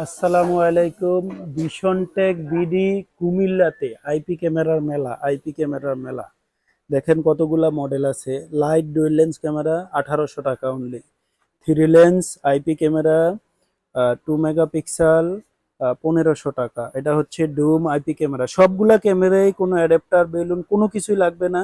আসসালামু আলাইকুম tech BD কুমিল্লাতে আইপি ক্যামেরার মেলা, আইপি ক্যামেরার মেলা। দেখেন কতগুলা মডেল আছে। লাইট ডুয়েল লেন্স ক্যামেরা, আঠারোশো টাকা only three lens IP camera two megapixel পনেরোশো টাকা। এটা হচ্ছে ডুম আইপি ক্যামেরা। সবগুলা ক্যামেরাই কোনো অ্যাডাপ্টার বেলুন কোনো কিছুই লাগবে না।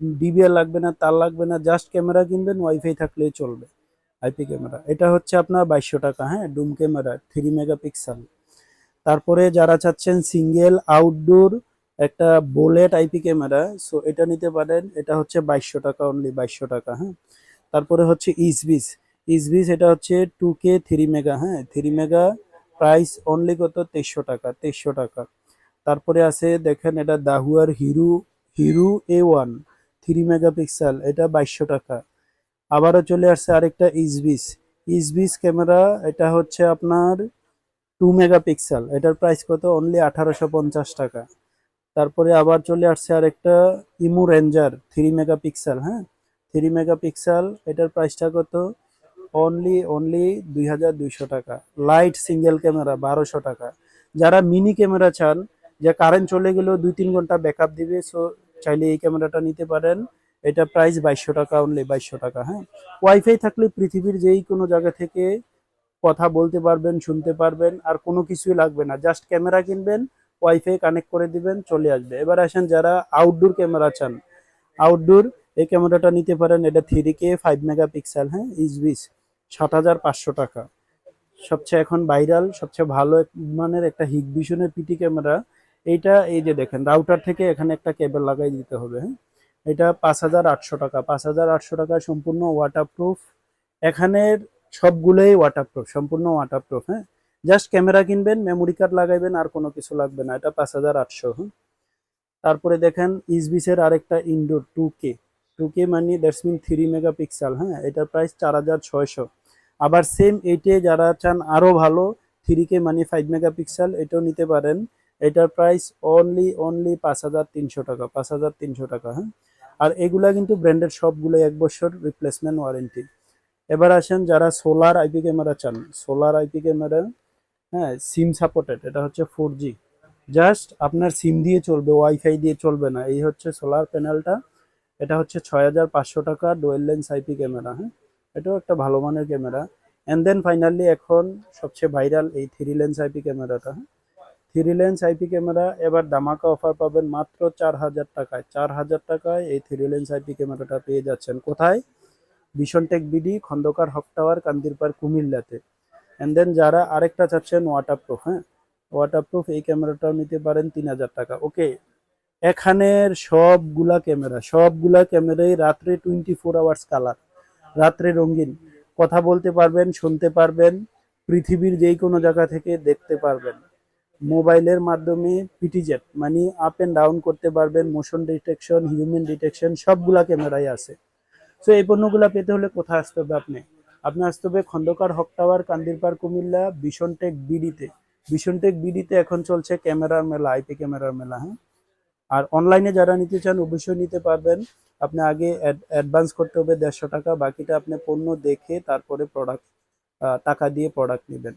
ডিবিআর লাগবে না, তার লাগবে না। জাস্ট ক্যামেরা কিনবেন ওয়াইফাই থাকলেই চলবে। আইপি ক্যামেরা এটা হচ্ছে আপনার বাইশশো টাকা হ্যাঁ ডুম ক্যামেরা থ্রি মেগাপিক্সেল তারপরে যারা চাচ্ছেন সিঙ্গেল আউটডোর একটা বোলেট আইপি ক্যামেরা সো এটা নিতে পারেন। এটা হচ্ছে বাইশশো টাকা অনলি বাইশশো টাকা হ্যাঁ। তারপরে হচ্ছে ইসবিস ইসবিস এটা হচ্ছে টু কে থ্রি মেগা হ্যাঁ। থ্রি মেগা প্রাইস অনলি কত? তেইশশো টাকা তেইশশো টাকা। তারপরে আছে, দেখেন এটা দাহুয়ার হিরু হিরু এ ওয়ান থ্রি মেগাপিক্সেল এটা বাইশশো টাকা। আবারও চলে আসছে আরেকটা ইসবিস। ইসবিস ক্যামেরা, এটা হচ্ছে আপনার টু মেগাপিক্সেল। এটার প্রাইস কত? অনলি আঠারোশো পঞ্চাশ টাকা। তারপরে আবার চলে আসছে আরেকটা ইমু রেঞ্জার থ্রি মেগাপিক্সেল হ্যাঁ? থ্রি মেগাপিক্সেল, এটার প্রাইসটা কত? অনলি অনলি দুই হাজার দুইশো টাকা। লাইট সিঙ্গেল ক্যামেরা বারোশো টাকা। যারা মিনি ক্যামেরা চান, যে কারেন্ট চলে গেলেও দুই তিন ঘণ্টা ব্যাকআপ দিবে সো চাইলে এই ক্যামেরাটা নিতে পারেন। এটা প্রাইস বাইশশো টাকা অনলি বাইশশো টাকা হ্যাঁ? ওয়াইফাই থাকলে পৃথিবীর যেই কোনো জায়গা থেকে কথা বলতে পারবেন, শুনতে পারবেন, আর কোনো কিছুই লাগবে না। জাস্ট ক্যামেরা কিনবেন ওয়াইফাই কানেক্ট করে দিবেন, চলে আসবে। এবার আসেন যারা আউটডোর ক্যামেরা চান আউটডোর এই ক্যামেরাটা নিতে পারেন, এটা থ্রি কে ফাইভ মেগাপিক্সেল হ্যাঁ? ইসবিস সাত হাজার পাঁচশো টাকা। সবচেয়ে এখন ভাইরাল সবচেয়ে ভালো মানের একটা হিগ ভিশনের পিটি ক্যামেরা এইটা এই যে দেখেন রাউটার থেকে এখানে একটা কেবল লাগাই দিতে হবে হ্যাঁ? এটা পাঁচ হাজার আটশো টাকা। পাঁচ হাজার আটশো টাকা সম্পূর্ণ ওয়াটারপ্রুফ এখানের সবগুলোই ওয়াটারপ্রুফ সম্পূর্ণ ওয়াটারপ্রুফ হ্যাঁ? জাস্ট ক্যামেরা কিনবেন মেমোরি কার্ড লাগাইবেন, আর কোনো কিছু লাগবে না। এটা পাঁচ হাজার আটশো হ্যাঁ? তারপরে দেখেন, ইসবিসের আরেকটা indoor two K two K মানে দ্যাটস মিন থ্রি মেগাপিক্সেল হ্যাঁ? এটার প্রাইস চার হাজার ছয়শো। আবার সেম এইটে যারা চান আরও ভালো থ্রি কে মানে ফাইভ মেগাপিক্সেল এটাও নিতে পারেন। এটার প্রাইস অনলি অনলি পাঁচ হাজার তিনশো টাকা, পাঁচ হাজার তিনশো টাকা হ্যাঁ? আর এগুলা কিন্তু ব্র্যান্ডের সবগুলো এক বছর রিপ্লেসমেন্ট ওয়ারেন্টি এবার আসেন যারা সোলার আইপি ক্যামেরা চান সোলার আইপি ক্যামেরা হ্যাঁ সিম সাপোর্টেড এটা হচ্ছে ফোর জি জাস্ট আপনার সিম দিয়ে চলবে ওয়াইফাই দিয়ে চলবে না, এই হচ্ছে সোলার প্যানেলটা এটা হচ্ছে ছয় হাজার পাঁচশো টাকা ডোয়েল লেন্স আইপি ক্যামেরা হ্যাঁ এটাও একটা ভালো মানের ক্যামেরা অ্যান্ড দেন ফাইনালি এখন সবচেয়ে ভাইরাল এই থ্রি লেন্স আইপি ক্যামেরাটা হ্যাঁ থ্রি লেন্স আইপি ক্যামেরা, এবার দামাকা অফার পাবেন মাত্র চার হাজার টাকায়। চার হাজার টাকায় এই থ্রি লেন্স আইপি ক্যামেরাটা পেয়ে যাচ্ছেন। কোথায়? Tech BD, Khandakar Haque tower Kandirpar কুমিল্লাতে। অ্যান্ড দেন যারা আরেকটা চাচ্ছেন ওয়াটারপ্রুফ হ্যাঁ? ওয়াটারপ্রুফ এই ক্যামেরাটাও নিতে পারেন তিন হাজার টাকা। ওকে এখানের সবগুলা ক্যামেরা, সবগুলা ক্যামেরাই রাত্রে টোয়েন্টি ফোর আওয়ার্স কালার রাত্রে রঙিন। কথা বলতে পারবেন, শুনতে পারবেন, পৃথিবীর যেই কোনো জায়গা থেকে দেখতে পারবেন। মোবাইলের মাধ্যমে পিটিজেট মানে আপ এন্ড ডাউন করতে পারবেন মোশন ডিটেকশন হিউম্যান ডিটেকশন সবগুলা ক্যামেরাই আছে। সো এই পণ্যগুলা পেতে হলে কোথায় আসতে হবে আপনি? আপনি আসতে হবে খন্দকার হক টাওয়ার কান্দিরপাড় কুমিল্লা, বিশনটেক বিডিতে। বিশনটেক বিডিতে এখন চলছে ক্যামেরার মেলা আইপি ক্যামেরার মেলা হ্যাঁ? আর অনলাইনে যারা নিতে চান, অবশ্যই নিতে পারবেন। আপনি আগে অ্যাডভান্স করতে হবে দেড়শো টাকা, বাকিটা আপনি পণ্য দেখে তারপরে প্রোডাক্ট টাকা দিয়ে প্রোডাক্ট নেবেন।